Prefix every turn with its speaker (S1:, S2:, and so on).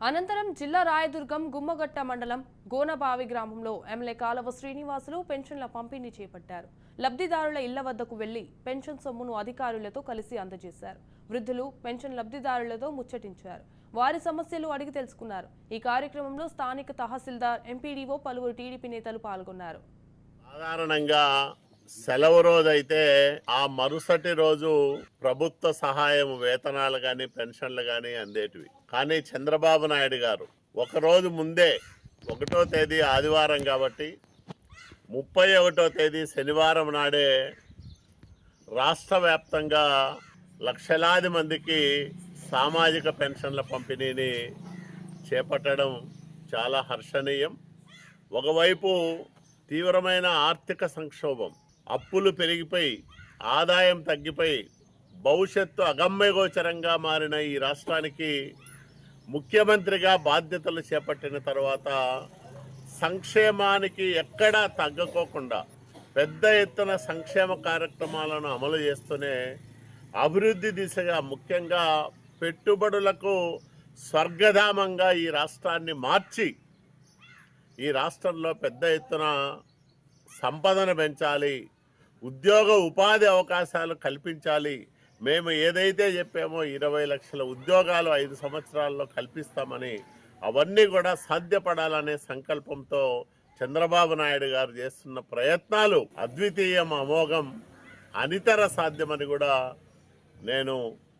S1: అనంతరం జిల్లా రాయదుర్గం గుమ్మగట్ట మండలం గోనబావి గ్రామంలో ఎమ్మెల్యే కాలవ శ్రీనివాసులు పెన్షన్ల పంపిణీ చేపట్టారు. లబ్ధిదారుల ఇళ్ళ వద్దకు వెళ్ళి పెన్షన్ సొమ్మును అధికారులతో కలిసి అందజేశారు. వృద్ధులు పెన్షన్ లబ్ధిదారులతో ముచ్చటించారు. వారి సమస్యలు అడిగి తెలుసుకున్నారు. ఈ కార్యక్రమంలో స్థానిక తహసీల్దార్ ఎంపీడీఓ పలువురు టీడీపీ నేతలు పాల్గొన్నారు.
S2: సాధారణంగా సెలవు రోజైతే ఆ మరుసటి రోజు ప్రభుత్వ సహాయం వేతనాలు కానీ పెన్షన్లు కానీ అందేటివి. కానీ చంద్రబాబు నాయుడు గారు ఒకరోజు ముందే ఒకటో తేదీ ఆదివారం కాబట్టి ముప్పై ఒకటో తేదీ శనివారం నాడే రాష్ట్ర వ్యాప్తంగా లక్షలాది మందికి సామాజిక పెన్షన్ల పంపిణీని చేపట్టడం చాలా హర్షణీయం. ఒకవైపు తీవ్రమైన ఆర్థిక సంక్షోభం అప్పులు పెరిగిపోయి ఆదాయం తగ్గిపోయి భవిష్యత్తు అగమ్యగోచరంగా మారిన ఈ రాష్ట్రానికి ముఖ్యమంత్రిగా బాధ్యతలు చేపట్టిన తర్వాత సంక్షేమానికి ఎక్కడా తగ్గకోకుండా పెద్ద ఎత్తున సంక్షేమ కార్యక్రమాలను అమలు చేస్తూనే అభివృద్ధి దిశగా ముఖ్యంగా పెట్టుబడులకు స్వర్గధామంగా ఈ రాష్ట్రాన్ని మార్చి ఈ రాష్ట్రంలో పెద్ద ఎత్తున సంపదను పెంచాలి ఉద్యోగ ఉపాధి అవకాశాలు కల్పించాలి. మేము ఏదైతే చెప్పామో ఇరవై లక్షల ఉద్యోగాలు ఐదు సంవత్సరాల్లో కల్పిస్తామని అవన్నీ కూడా సాధ్యపడాలనే సంకల్పంతో చంద్రబాబు నాయుడు గారు చేస్తున్న ప్రయత్నాలు అద్వితీయం అమోఘం అనితర సాధ్యమని కూడా నేను